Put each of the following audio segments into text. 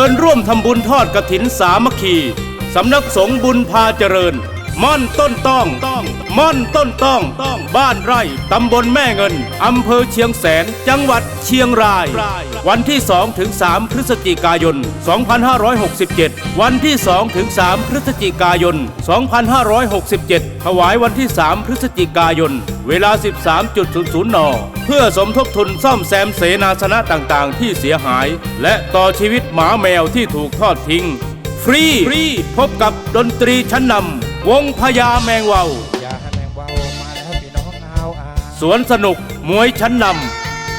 วนร่วมทำบุญทอดกระถินสามัคคี สำนักสงฆ์บุญพาเจริญ ม่อนต้นต้องม่อนต้นต้อง บ้านไร่ตำบลแม่เงิน อำเภอเชียงแสน จังหวัดเชียงราย วันที่2ถึง3พฤศจิกายน 2567 วันที่2ถึง3พฤศจิกายน 2567 ถวายวันที่ 3 พฤศจิกายน เวลา 13.00 น เพื่อสมทบทุนซ่อมแซมเสนาสนะต่างๆ ที่เสียหาย และต่อชีวิตหมาแมวที่ถูกทอดทิ้ง ฟรี พบกับดนตรีชั้นนำ วงพญาแมงเวา อย่าให้แมงเบามาแล้วพี่น้องเอาอาสวนสนุกมวยชั้นน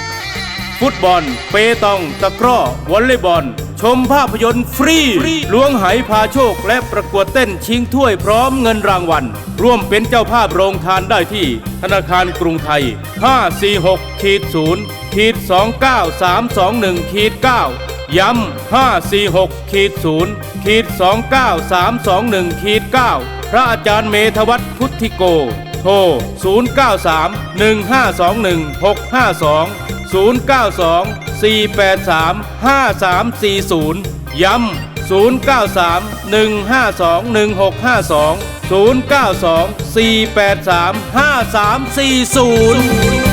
ำ ฟุตบอล เปตอง ตะกร้อวอลเลย์บอล ชมภาพยนตร์ฟรี ล้วงไหพาโชคและประกวดเต้นชิงถ้วยพร้อมเงินรางวัล ร่วมเป็นเจ้าภาพโรงทานได้ที่ ธนาคารกรุงไทย 546ขีด0ขีด29321ขีด9ย้ำ546ขีด0ขีด29321ขีด9พ ระอาจารย์เมธวัฒน์พุทธิโก โทร 0931521652 092 483 5340 ย้ำ0931521652 0924835340